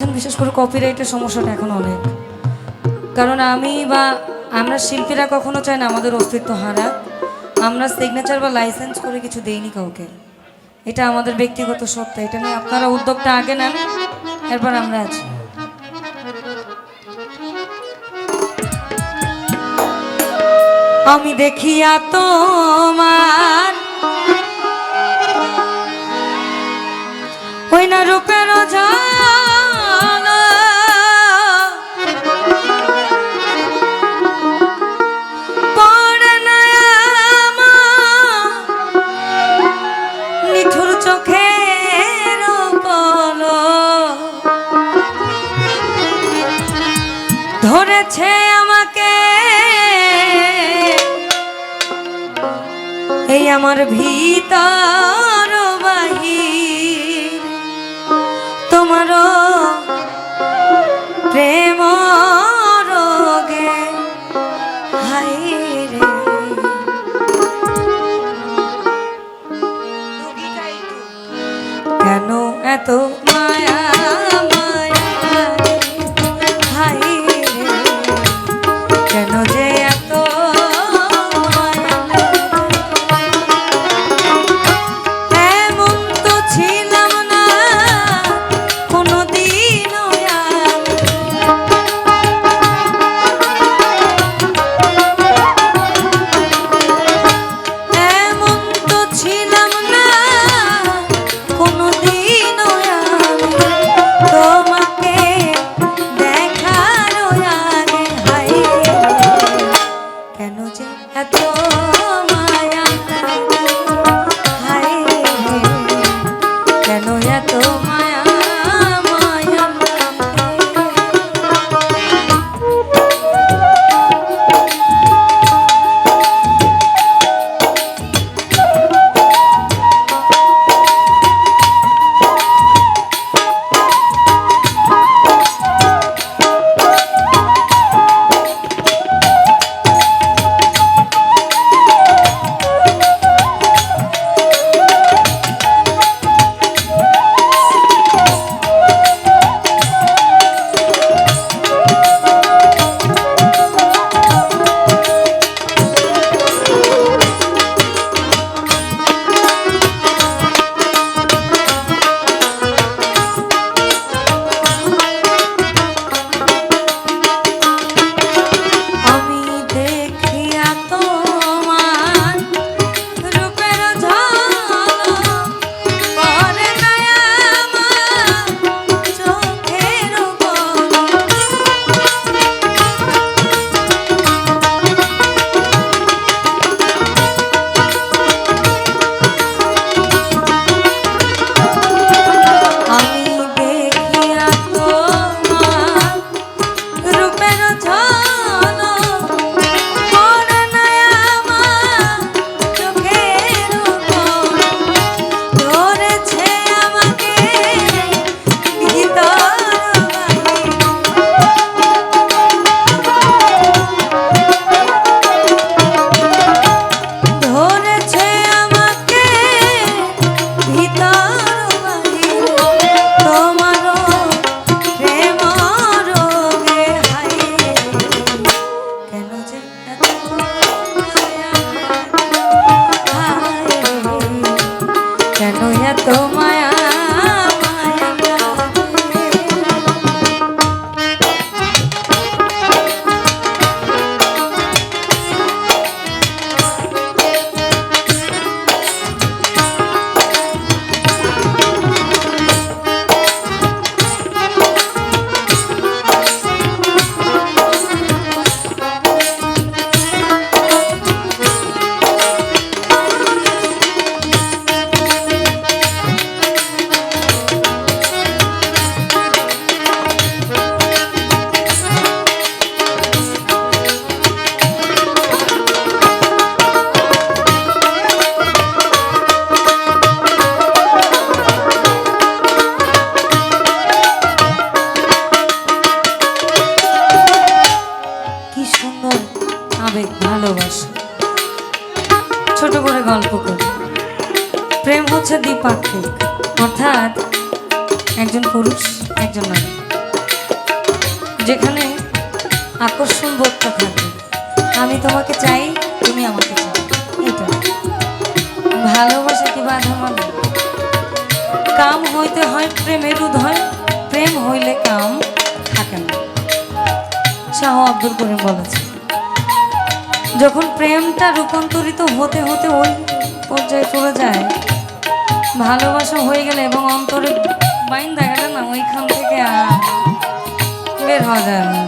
বিশেষ করে কপিরাইটের সমস্যাটা এখন অনেক। কারণ আমি বা আমরা শিল্পীরা কখনো চাই না আমাদের অস্তিত্ব হারাক। আমরা সিগনেচার বা লাইসেন্স করে কিছু দেইনি কাউকে। এটা আমাদের ব্যক্তিগত সত্য এটা নিয়ে আপনারা উদ্যোগটা আগে নেন, এরপর আমরা আছি। আমি দেখিয়া তোমার ওই না রূপের ঝালা ধরেছে আমাকে। এই আমার ভিতর বাহির তোমার প্রেম প্রেম অর্থাৎ একজন পুরুষ, একজন নারী। যেখানে আকর্ষণ বোধটা থাকে। আমি তোমাকে চাই, তুমি আমাকে চাও। এটা ভালোবাসা কি বাধা মানে? কাম হইতে হয় প্রেমের উদয়, প্রেম হইলে কাম থাকে না। শাহ আব্দুল করিম বলেছে যখন প্রেমটা রূপান্তরিত হতে হতে ওই পর্যায়ে চলে যায় ভালোবাসা হয়ে গেলে এবং অন্তরে বাইন দেখা যায় না, ওইখান থেকে আর বের হওয়া যায় না।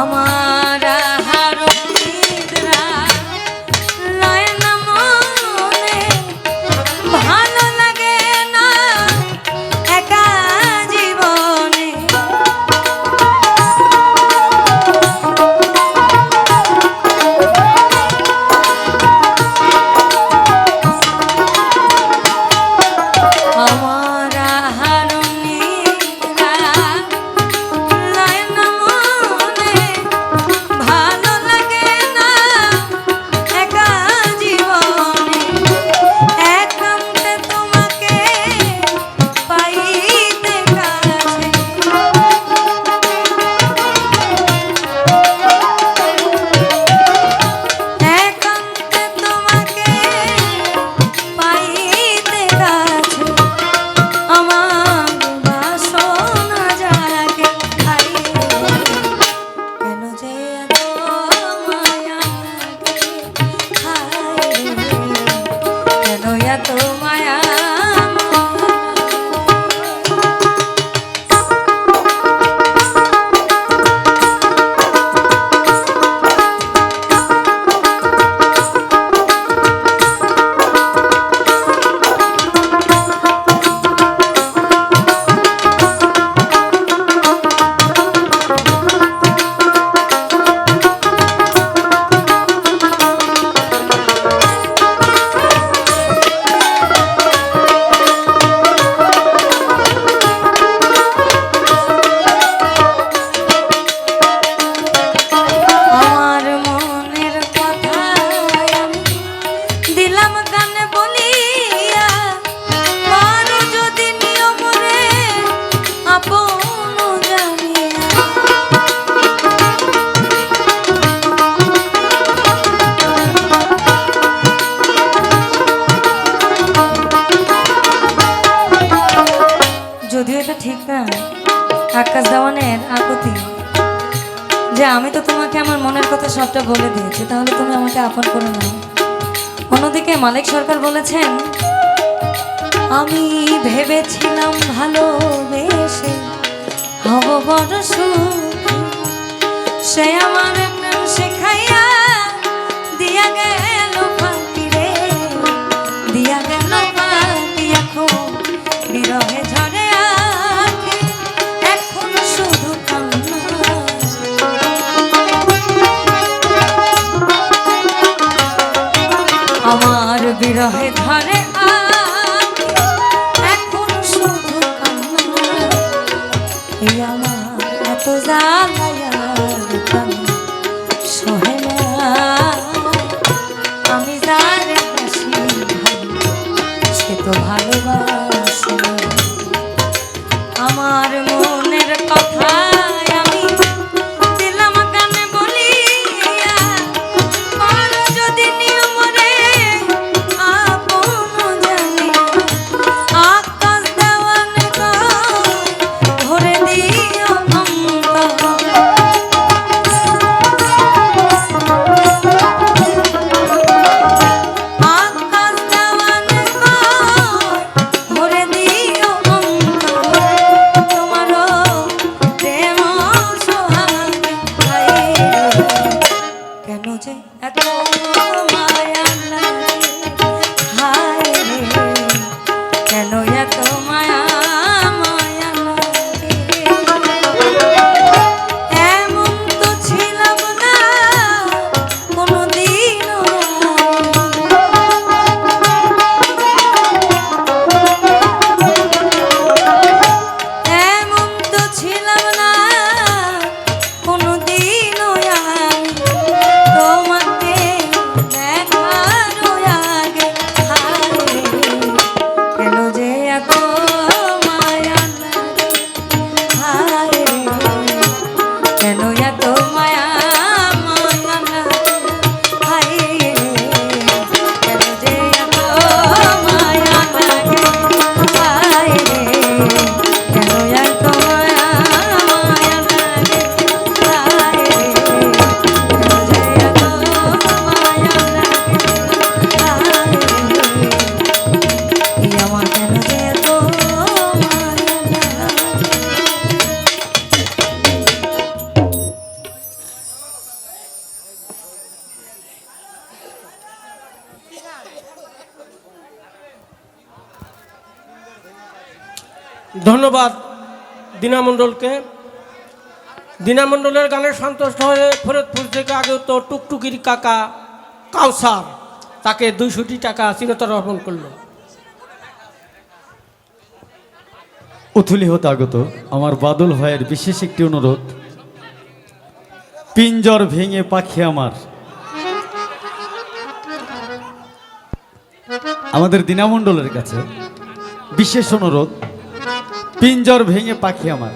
আমার আকাশ দেওয়ানের আকুতি যে আমি তো তোমাকে আমার মনের কথা সবটা বলে দিয়েছি, তাহলে তুমি আমাকে আপন করে নাও। অন্যদিকে মালিক সরকার বলেছেন, আমি ভেবেছিলাম ভালোবেসে হব বড় সে আমার শেখাইয়া এত ধন্যবাদ দিনামণ্ডলকে। দিনামণ্ডলের গানে সন্তুষ্ট হয়ে ফরিদপুর থেকে আগে তো টুকটুকির কাকা কাউসার তাকে দুইশোটি টাকা চিরতর অর্পণ করল। উথুলি হতে আগত আমার বাদল ভাইয়ের বিশেষ একটি অনুরোধ। পিঞ্জর ভেঙে পাখি আমার। আমাদের দিনামণ্ডলের কাছে বিশেষ অনুরোধ। পিঞ্জর ভেঙে পাখি আমার।